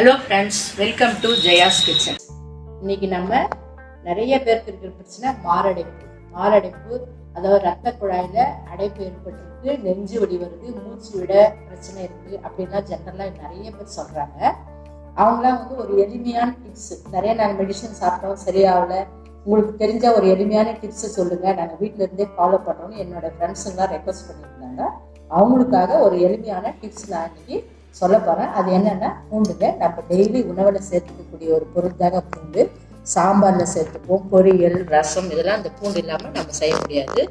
Hello friends welcome to Jaya's kitchen இன்னைக்கு நம்ம நிறைய பேருக்கு இருக்கிற பிரச்சனை மாரடைப்பு. மாரடைப்பு அதாவது ரத்த குழாயில அடைப்பு ஏற்பட்டிருக்கு நெஞ்சு வலி வருது மூச்சு விட பிரச்சனை இருக்கு அப்படின்லாம் ஜென்ரலாக நிறைய பேர் சொல்றாங்க. அவங்களாம் வந்து ஒரு எளிமையான டிப்ஸ் நிறைய நாங்கள் மெடிசன் சாப்பிட்டோம் சரியாகல. உங்களுக்கு தெரிஞ்ச ஒரு எளிமையான டிப்ஸ் சொல்லுங்க. நாங்கள் வீட்டில இருந்தே ஃபாலோ பண்ணுறோம்னு என்னோட ஃப்ரெண்ட்ஸுங்களாம் ரெக்வஸ்ட் பண்ணியிருந்தாங்க. அவங்களுக்காக ஒரு எளிமையான டிப்ஸ் நான் இன்னைக்கு சொல்ல போகிறேன் அது என்னென்னா பூண்டுங்க நம்ம டெய்லி உணவில் சேர்த்துக்கக்கூடிய ஒரு பொருள் தாங்க பூண்டு. சாம்பாரில் சேர்த்துப்போம். பொரியல் ரசம் இதெல்லாம் இந்த பூண்டு இல்லாமல் நம்ம செய்ய முடியாது.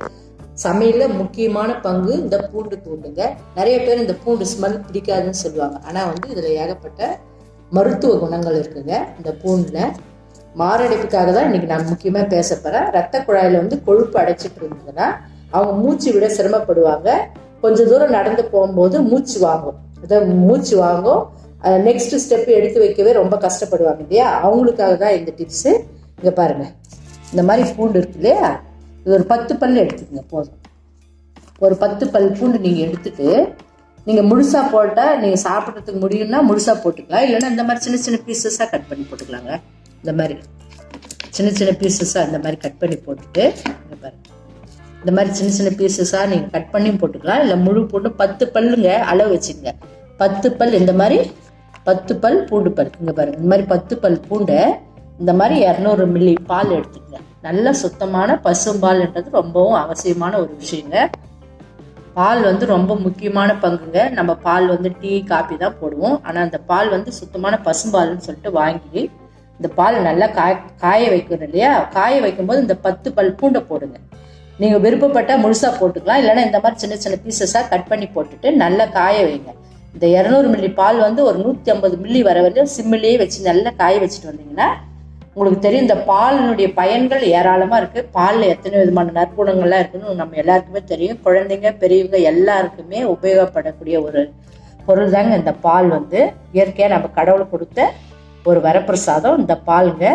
சமையலில் முக்கியமான பங்கு இந்த பூண்டு தூண்டுங்க. நிறைய பேர் இந்த பூண்டு ஸ்மெல் பிடிக்காதுன்னு சொல்லுவாங்க. ஆனால் வந்து இதில் ஏகப்பட்ட மருத்துவ குணங்கள் இருக்குங்க இந்த பூண்டில். மாரடைப்புக்காக தான் இன்றைக்கி நான் முக்கியமாக பேச போகிறேன் ரத்த குழாயில் வந்து கொழுப்பு அடைச்சிட்டு இருந்ததுன்னா அவங்க மூச்சு விட சிரமப்படுவாங்க. கொஞ்ச தூரம் நடந்து போகும்போது மூச்சு வாங்கும். அதாவது மூச்சு வாங்கும் நெக்ஸ்ட் ஸ்டெப் எடுத்து வைக்கவே ரொம்ப கஷ்டப்படுவாங்க இல்லையா? அவங்களுக்காக தான் இந்த டிப்ஸு இங்கே பாருங்க. இந்த மாதிரி பூண்டு இருக்கு இல்லையா? இது ஒரு பத்து பல் எடுத்துக்கங்க போதும். ஒரு பத்து பல் பூண்டு நீங்கள் எடுத்துட்டு நீங்கள் முழுசாக போட்டால் நீங்கள் சாப்பிட்றதுக்கு முடியும்னா முழுசாக போட்டுக்கலாம். இல்லைன்னா இந்த மாதிரி சின்ன சின்ன பீசஸாக கட் பண்ணி போட்டுக்கலாங்க. இந்த மாதிரி. சின்ன சின்ன பீசஸாக இந்த மாதிரி கட் பண்ணி போட்டுட்டு இங்க பாருங்க. இந்த மாதிரி சின்ன சின்ன பீசஸாக நீங்கள் கட் பண்ணியும் போட்டுக்கலாம். இல்லை முழு பூண்டு பத்து பல்லுங்க அளவு வச்சுங்க பத்து பல் இந்த மாதிரி பத்து பல் பூண்டு பல். இங்கே பாருங்க இந்த மாதிரி பத்து பல் பூண்டை இந்த மாதிரி இரநூறு மில்லி பால் எடுத்துக்கங்க. நல்ல சுத்தமான பசும்பால்ன்றது ரொம்பவும் அவசியமான ஒரு விஷயங்க. பால் வந்து ரொம்ப முக்கியமான பங்குங்க. நம்ம பால் வந்து டீ காபி தான் போடுவோம். ஆனால் அந்த பால் வந்து சுத்தமான பசும்பால்னு சொல்லிட்டு வாங்கி இந்த பால் நல்லா காய காய வைக்கணும் இல்லையா? காய வைக்கும்போது இந்த பத்து பல் பூண்டை போடுங்க. நீங்கள் விருப்பப்பட்டால் முழுசாக போட்டுக்கலாம். இல்லைன்னா இந்த மாதிரி சின்ன சின்ன பீசஸாக கட் பண்ணி போட்டுட்டு நல்லா காய வைங்க. இந்த இரநூறு மில்லி பால் வந்து ஒரு நூற்றி ஐம்பது மில்லி வர வரையும் சிம்மிலேயே வச்சு நல்லா காய வச்சுட்டு வந்தீங்கன்னா உங்களுக்கு தெரியும் இந்த பாலினுடைய பயன்கள் ஏராளமாக இருக்குது பாலில் எத்தனை விதமான நற்குணங்கள்லாம் இருக்குன்னு நம்ம எல்லாருக்குமே தெரியும். குழந்தைங்க பெரியவங்க எல்லாருக்குமே உபயோகப்படக்கூடிய ஒரு பொருள் தாங்க இந்த பால் வந்து. இயற்கையாக நம்ம கடவுள் கொடுத்த ஒரு வரப்பிரசாதம் இந்த பாலுங்க.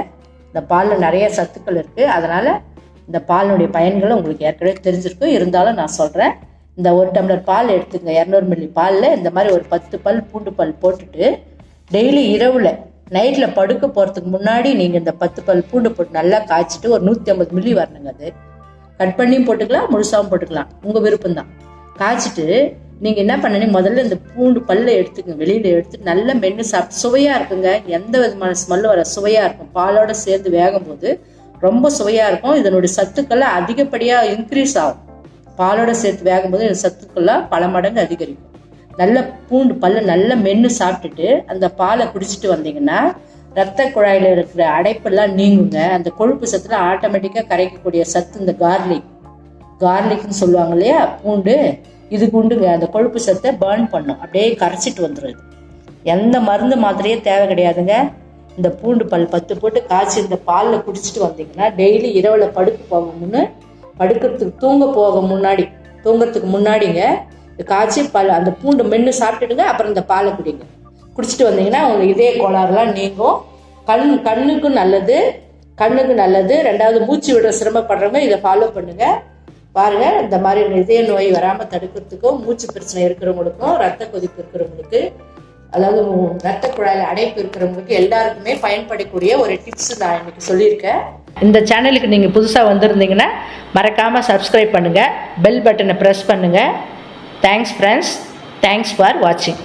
இந்த பாலில் நிறைய சத்துக்கள் இருக்குது அதனால் இந்த பாலினுடைய பயன்கள் உங்களுக்கு ஏற்கனவே தெரிஞ்சிருக்கும். இருந்தாலும் நான் சொல்கிறேன் இந்த ஒரு டம்ளர் பால் எடுத்துங்க. இரநூறு மில்லி பாலில் இந்த மாதிரி ஒரு பத்து பல் பூண்டு பல் போட்டுட்டு டெய்லி இரவில் நைட்டில் படுக்க போகிறதுக்கு முன்னாடி நீங்கள் இந்த பத்து பல் பூண்டு போட்டு நல்லா காய்ச்சிட்டு ஒரு நூற்றி ஐம்பது மில்லி வரணுங்க அது. கட் பண்ணியும் போட்டுக்கலாம் முழுசாவும் போட்டுக்கலாம். உங்கள் விருப்பம்தான். காய்ச்சிட்டு நீங்கள் என்ன பண்ணணும்? முதல்ல இந்த பூண்டு பல்ல எடுத்துக்கங்க. வெளியில் எடுத்து நல்லா மென்று சாப்பிட்டு சுவையாக இருக்குங்க. எந்த விதமான ஸ்மெல்லும் வர சுவையாக இருக்கும். பாலோட சேர்ந்து வேகும் போது ரொம்ப சுவையாக இருக்கும். இதனுடைய சத்துக்கள்லாம் அதிகப்படியாக இன்க்ரீஸ் ஆகும். பாலோட சேர்த்து வேகும்போது இந்த சத்துக்கள்லாம் பல மடங்கு அதிகரிக்கும். நல்ல பூண்டு பல்ல நல்ல மென்று சாப்பிட்டுட்டு அந்த பாலை குடிச்சிட்டு வந்தீங்கன்னா ரத்த குழாயில் இருக்கிற அடைப்பெல்லாம் நீங்குங்க. அந்த கொழுப்பு சத்துல ஆட்டோமேட்டிக்காக கரைக்கக்கூடிய சத்து இந்த கார்லிக் கார்லிக்னு சொல்லுவாங்க இல்லையா? பூண்டு இது உண்டுங்க அந்த கொழுப்பு சத்தை பேர்ன் பண்ணும். அப்படியே கரைச்சிட்டு வந்துடும் எந்த மருந்து மாத்திரையே தேவை கிடையாதுங்க. இந்த பூண்டு பல் பத்து போட்டு காய்ச்சி இந்த பாலில் குடிச்சிட்டு வந்தீங்கன்னா டெய்லி இரவில் படுக்க போக முன்னு படுக்கிறதுக்கு தூங்க போக முன்னாடி தூங்குறதுக்கு முன்னாடிங்க இந்த காய்ச்சி பல் அந்த பூண்டு மென்று சாப்பிட்டுடுங்க அப்புறம் இந்த பாலை குடிங்க. குடிச்சிட்டு வந்தீங்கன்னா உங்களுக்கு இதய கோளாறுலாம் நீங்கும். கண் கண்ணுக்கும் நல்லது கண்ணுக்கு நல்லது. ரெண்டாவது மூச்சு விட சிரமப்படுறவங்க இதை ஃபாலோ பண்ணுங்க. பாருங்க இந்த மாதிரி இதய நோய் வராமல் தடுக்கிறதுக்கும் மூச்சு பிரச்சனை இருக்கிறவங்களுக்கும் ரத்த கொதிப்பு இருக்கிறவங்களுக்கு அதாவது ரத்த குழாயில் அடைப்பு இருக்கிறவங்களுக்கு எல்லாருக்குமே பயன்படக்கூடிய ஒரு டிப்ஸ் நான் இன்னைக்கு சொல்லியிருக்கேன் இந்த சேனலுக்கு நீங்கள் புதுசாக வந்திருந்தீங்கன்னா மறக்காமல் சப்ஸ்கிரைப் பண்ணுங்கள் பெல் பட்டனை ப்ரெஸ் பண்ணுங்கள் தேங்க்ஸ் ஃப்ரெண்ட்ஸ் தேங்க்ஸ் ஃபார் வாட்சிங்